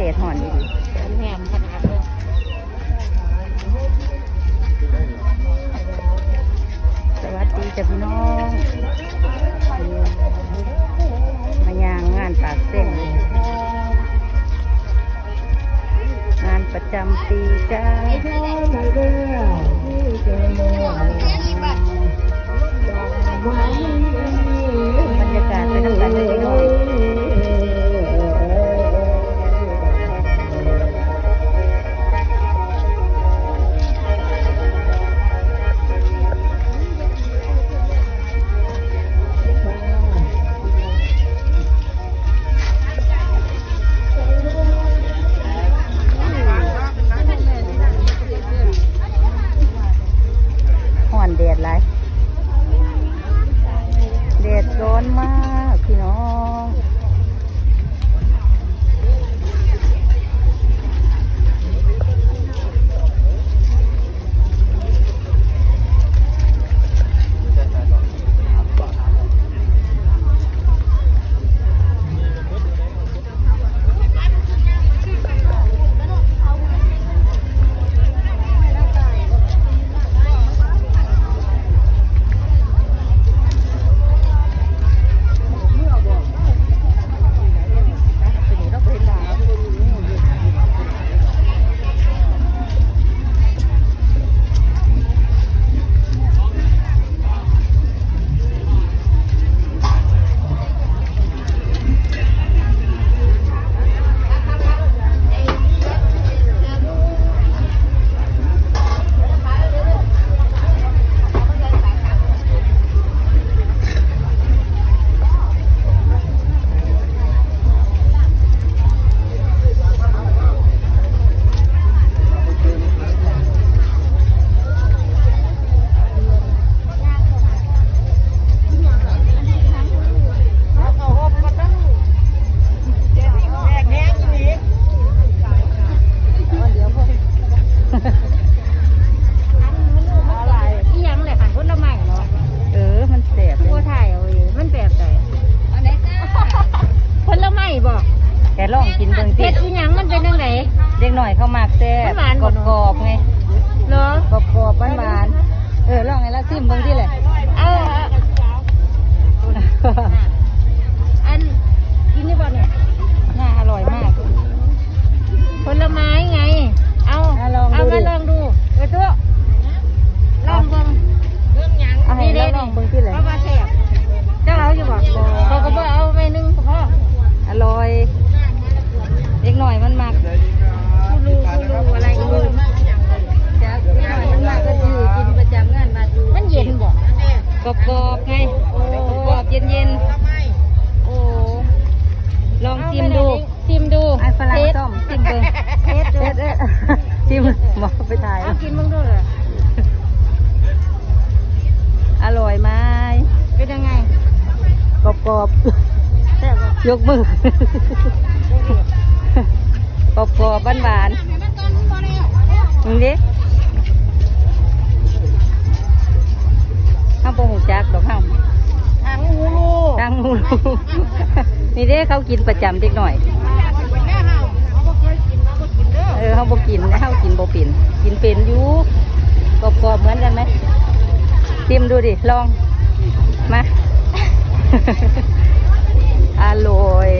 ดดหอนดีแหมขนาดเลยสวัสดีจ้าพี่น้องมายางงานปากเส้น งานประจำปีจ้าเรื่อง แกลองกินเบิ่งเพสิชรอีหยังมันเป็นยังไง เด็กหน่อยเข้ามากแซ่บหวานกบ่เนอะ รอบๆไงเหรอกรอบๆหวานๆเออลองไงละซิมเบิ่งที่เลยเอาเอาอันกินได้บ่เนี่ย น่าอร่อยมาก ผลไม้ไง เอา อะลองดู เอามา ดิ ลองดูเออตัวลองเบิ่งเบิ่งหยัง เอาให้เราลองเบิ่งที่เลย เอามาแทบเจ้าเอาอยู่บ่เขาก็บ่เอาไปหนึงพ่อ อร่อย เด็กหน่อยมันมาก คูรูคูรูอะไรก็ไม่รู้ จ้าเด็กหน่อยมันมากก็คือกินประจำงานมาดู มันเย็นบ่ กรอบๆไงกรอบๆเย็นๆโอ้ลองชิมดู ชิมดู ไอ้ฝรั่ง เทส ส้มชิมเบิ่งเทสเทดูสเอ้ยชิมบอกไปถ่าย เอากินมึงดูเลยอร่อยไหมเป็นยังไงกรอบแซ่บบ่ๆยกมือ กรอบๆหวานๆมึงดิข้าวโพดหูจักดอกข้าวทางหูรูตั้งหูรูนี่เด้เขากินประจำเด็กหน่อย แม่เฮาเขาบ่เคยกินเขาบ่กิน เด้อเออเขาบอกกินนะเขากินบ่เป็นกินเป็นอยู่กรอบๆเหมือนกันไหมชิมดูดิ ลอง มา อร่อย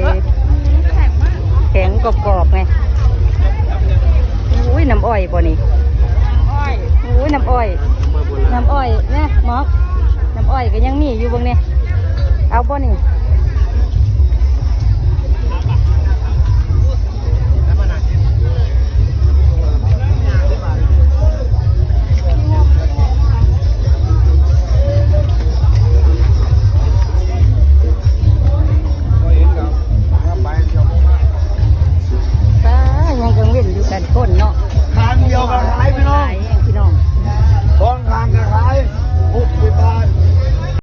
แซ่บมากแข็งกรอบๆไงอุ้ยน้ำอ้อยบ่นี่อ้อยอุ้ยน้ำอ้อย น้ำอ้อยเนี่ยหมอกน้ำอ้อยก็ยังมีอยู่เบางเนี่ยเอาบ่นี่เ